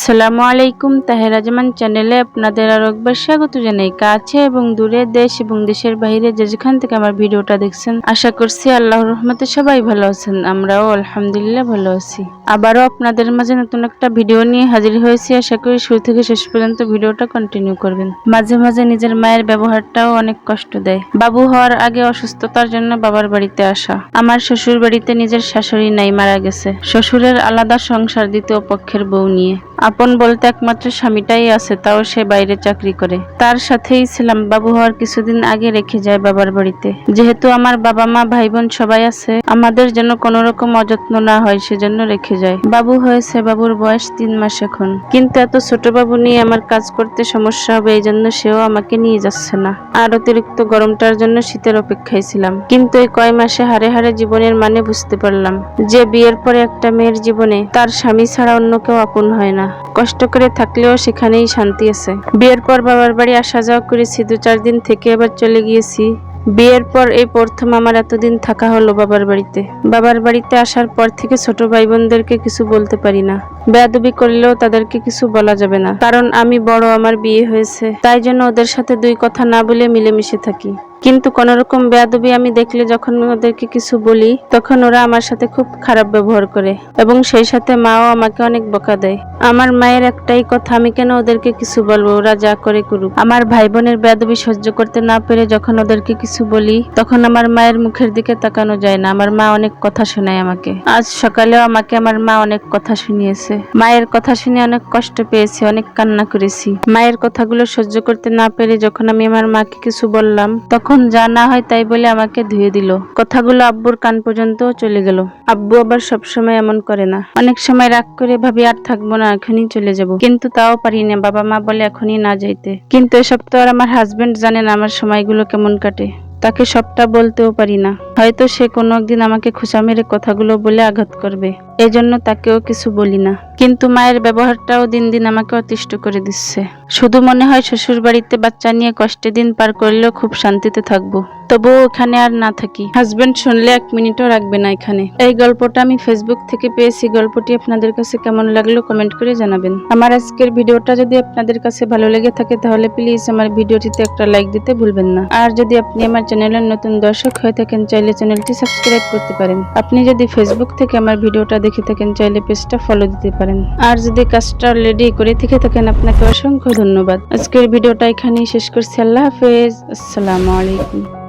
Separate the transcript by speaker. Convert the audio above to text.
Speaker 1: আসসালামু আলাইকুম, তাহের আজমান চ্যানেলে আপনাদের আরও একবার স্বাগত জানাই। কাছে এবং দূরে দেশ এবং দেশের বাইরে যে যেখান থেকে আমার ভিডিওটা দেখছেন, আশা করছি আল্লাহর রহমতে সবাই ভালো আছেন, আমরাও আলহামদুলিল্লাহ ভালো আছি। আবারও আপনাদের মাঝে নতুন একটা ভিডিও নিয়ে হাজির হয়েছি, আশা করি শুরু থেকে শেষ পর্যন্ত ভিডিওটা কন্টিনিউ করবেন। মাঝে মাঝে নিজের মায়ের ব্যবহারটাও অনেক কষ্ট দেয়। বাবু হওয়ার আগে অসুস্থতার জন্য বাবার বাড়িতে আসা। আমার শ্বশুর বাড়িতে নিজের শাশুড়ি নাই, মারা গেছে। শ্বশুরের আলাদা সংসার দ্বিতীয় পক্ষের বউ নিয়ে। আপন বলতে একমাত্র স্বামীটাই আছে, তাও সে বাইরে চাকরি করে। তার সাথেই ছিলাম, বাবু হওয়ার কিছুদিন আগে রেখে যায় বাবার বাড়িতে। যেহেতু আমার বাবা মা ভাই বোন সবাই আছে, আমাদের যেন কোনো রকম অযত্ন না হয়, সেজন্য রেখে যায়। বাবু হয়েছে বাবুর বয়স তিন মাস এখন। কিন্তু এত ছোট বাবু নিয়ে আমার কাজ করতে সমস্যা হবে, এই জন্য সেও আমাকে নিয়ে যাচ্ছে না। আর অতিরিক্ত গরমটার জন্য শীতের অপেক্ষায় ছিলাম। কিন্তু এই কয় মাসে হারে হারে জীবনের মানে বুঝতে পারলাম যে, বিয়ের পরে একটা মেয়ের জীবনে তার স্বামী ছাড়া অন্য কেউ আপন হয় না। কষ্ট করে থাকলেও সেখানেই শান্তি আছে। বিয়ের পর বাবার বাড়ি আসা যাওয়া করেছি, দু চার দিন থেকে আবার চলে গিয়েছি। বিয়ের পর এই প্রথম আমার এতদিন থাকা হলো বাবার বাড়িতে। বাবার বাড়িতে আসার পর থেকে ছোট ভাই বোনদেরকে কিছু বলতে পারি না। বেয়াদবি করলেও তাদেরকে কিছু বলা যাবে না। কারণ আমি বড়, আমার বিয়ে হয়েছে। তাই জন্য ওদের সাথে দুই কথা না বলে মিলেমিশে থাকি। কিন্তু কোন রকম বেয়াদবি আমি দেখলে যখন ওদেরকে কিছু বলি, তখন ওরা আমার সাথে খুব খারাপ ব্যবহার করে এবং সেই সাথে মাও আমাকে অনেক বকা দেয়। আমার মায়ের একটাই কথা, আমি কেন ওদেরকে কিছু বলব? ওরা যা করে করুক। আমার ভাই বোনের বেয়াদবি সহ্য করতে না পেরে যখন ওদেরকে কিছু বলি, তখন আমার মায়ের মুখের দিকে তাকানো যায় না। আমার মা অনেক কথা শোনায় আমাকে। আজ সকালেও আমাকে আমার মা অনেক কথা শুনিয়েছে। মায়ের কথা শুনে অনেক কষ্ট পেয়েছি, অনেক কান্না করেছি। মায়ের কথাগুলো সহ্য করতে না পেরে যখন আমি আমার মাকে কিছু বললাম, তখন যা না হয় তাই বলে আমাকে ধুয়ে দিল। কথাগুলো আব্বুর কান পর্যন্ত চলে গেল। আব্বু আবার সবসময় এমন করে না। অনেক সময় রাগ করে ভাবি, আর থাকব না, এখনই চলে যাব। কিন্তু তাও পারি না, বাবা মা বলে, এখনই না যাইতে। কিন্তু এসব তো আর আমার হাজবেন্ড জানেন আমার সময়গুলো কেমন কাটে। তাকে সবটা বলতেও পারি না। হয়তো সে কোনো একদিন আমাকে খোঁচা মেরে কথাগুলো বলে আঘাত করবে। এজন্য তাকেও কিছু বলি না। কিন্তু মায়ের ব্যবহারটাও দিন দিন আমাকে অতিষ্ঠ করে দিচ্ছে। শুধু মনে হয় শ্বশুর বাড়িতে বাচ্চা নিয়ে কষ্টে দিন পার করলেও খুব শান্তিতে থাকব। তবুও এখানে আর না থাকি। হাজবেন্ড শুনলে এক মিনিটও রাখবে না এখানে। এই গল্পটা আমি ফেসবুক থেকে পেয়েছি। গল্পটি আপনাদের কাছে কেমন লাগল কমেন্ট করে জানাবেন। আমার আজকের ভিডিওটা যদি আপনাদের কাছে ভালো লেগে থাকে তাহলে প্লিজ আমার ভিডিওটিতে একটা লাইক দিতে ভুলবেন না। আর যদি আপনি আমার চ্যানেলের নতুন দর্শক হয়ে থাকেন চাইলে চ্যানেলটি সাবস্ক্রাইব করতে পারেন। আপনি যদি ফেসবুক থেকে আমার ভিডিওটা দেখে থাকেন, চাইলে পেজটা ফলো দিতে পারেন। আর যদি কাজটা অলরেডি করে থেকে থাকেন, আপনাকে অসংখ্য ধন্যবাদ। আজকের ভিডিওটা এখানেই শেষ করছি। আল্লাহ হাফেজ। আসসালামু আলাইকুম।